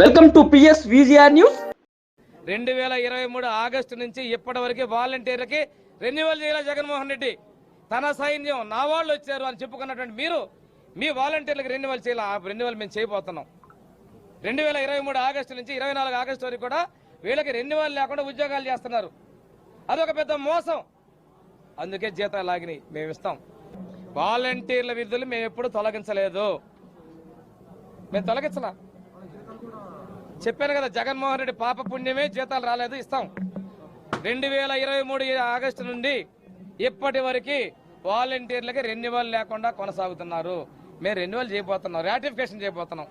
Welcome to PS VGR news. రెండు వేల ఇరవై మూడు ఆగస్టు నుంచి ఇప్పటి వరకు వాలంటీర్లకి రెన్యువల్ చేయాలి జగన్మోహన్ రెడ్డి. తన సైన్యం నా వాళ్ళు వచ్చారు అని చెప్పుకున్నటువంటి మీరు మీ వాలంటీర్లకు రెన్యువల్ చేయాలి ఆ రెన్యువల్ మేము చేయబోతున్నాం. రెండు వేల ఇరవై మూడు ఆగస్టు నుంచి ఇరవై నాలుగు ఆగస్టు వరకు కూడా వీళ్ళకి రెన్యువల్ లేకుండా ఉద్యోగాలు చేస్తున్నారు. అదొక పెద్ద మోసం. అందుకే జీతాలు లాగినాయి మేము ఇస్తాం. వాలంటీర్ల విధులు మేము ఎప్పుడు తొలగించలేదు. మేము తొలగించలా? చెప్పాను కదా జగన్మోహన్ రెడ్డి పాప పుణ్యమే జీతాలు రాలేదు ఇస్తాం. రెండు వేల ఇరవై మూడు ఆగస్టు నుండి ఇప్పటి వరకు వాలంటీర్లకి రెన్యువల్ లేకుండా కొనసాగుతున్నారు. మేము రెన్యువల్ చేయబోతున్నాం రాటిఫికేషన్ చేయబోతున్నాం.